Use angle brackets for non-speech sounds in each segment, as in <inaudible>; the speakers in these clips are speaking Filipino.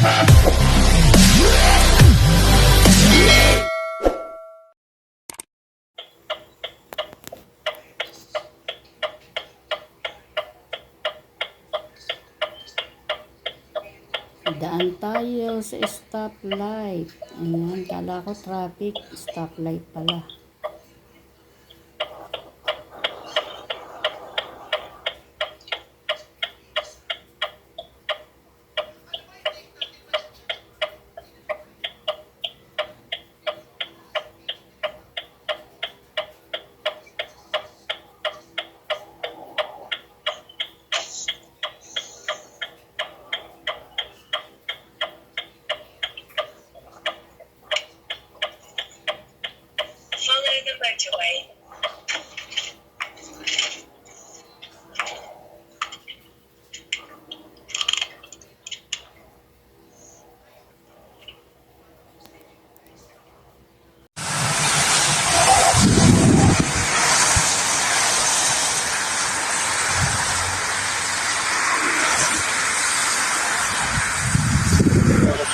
Daan tayo sa stoplight. Ayan, kala ko traffic, stoplight pala.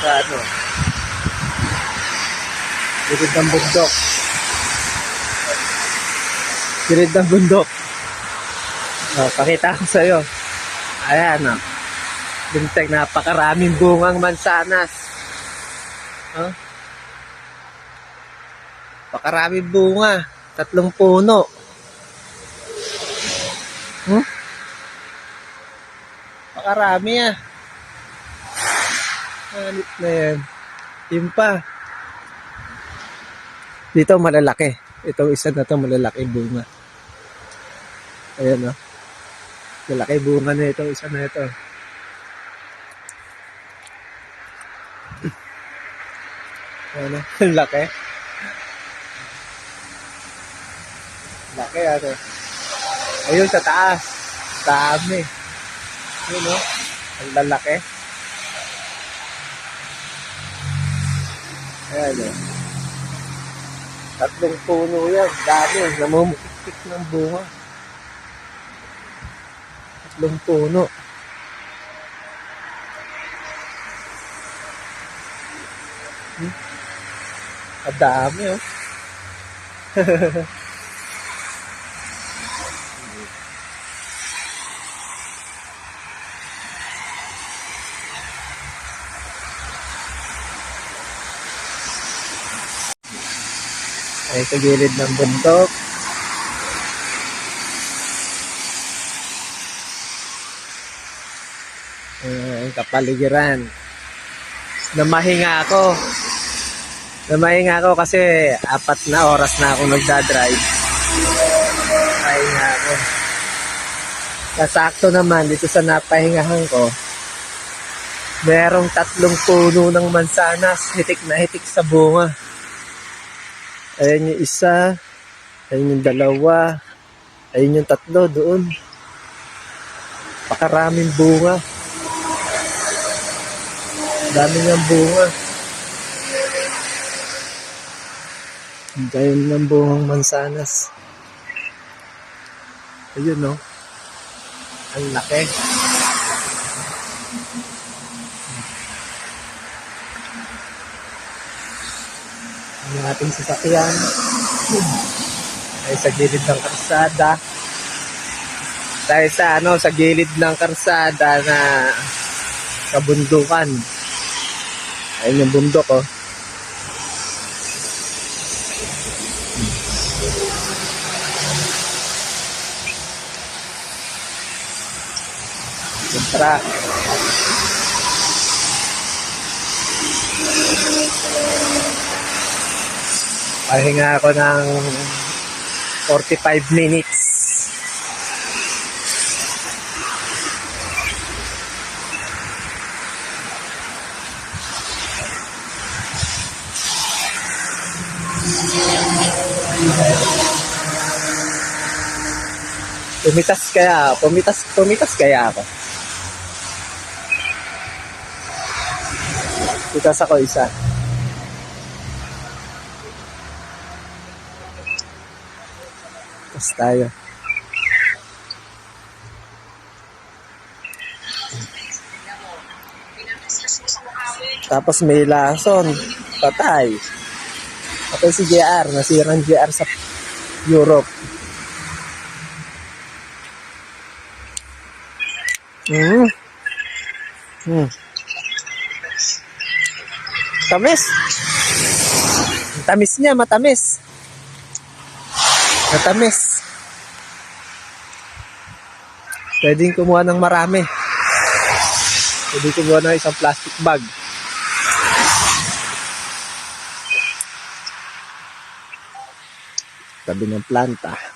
Sa ano, Gilid ng bundok. Gilid ng bundok. Oh, pakita ko sa'yo. Ayan, oh. Binteg, napakaraming bungang mansanas. Oh. Napakaraming bunga. Tatlong puno. Hmm? Napakarami ah. Hanip na yan. Yun pa. Dito malalaki. Itong isa na to malalaki bunga. Ayan o. Malaki bunga na itong isa na ito. <clears throat> Ano? <laughs> Laki. Laki ano. Ayun sa taas. Dami. Yun o. Ang lalaki. Ayan o. Tatlong puno yan. Dami. Namumukik ng bunga. Tatlong puno. Hmm? Ang dami oh. <laughs> Ay sa gilid ng bundok. Ay, kapaligiran. Namahinga ako. Namahinga ako kasi apat na oras na ako nagdadrive. Pahinga ako. Kasakto naman dito sa napahingahan ko. Merong tatlong puno ng mansanas, hitik na hitik sa bunga. Ayan yung isa. Ayan yung dalawa. Ayan yung tatlo doon. Pakaraming bunga. Dami niyang bunga. Ang dami ng bungang mansanas. Ayun no. Ang laki. Ang ating sasakyan ay sa gilid ng karsada. Dahil sa ano, sa gilid ng karsada na kabundukan. Ayun yung bundok oh. Truck. Pahinga ako ng 45 minutes. Pumitas kaya, pumitas, pumitas kaya ako. Pumitas ako isa. Pumitas tayo. Tapos may lason. Patay. Patay si JR. Nasirang JR sa Europe. Mm. Mm. Tamis. Ang Tamis niya, matamis. Matamis. Pwedeng kumuha ng marami. Pwedeng kumuha ng isang plastic bag. Tabi ng planta.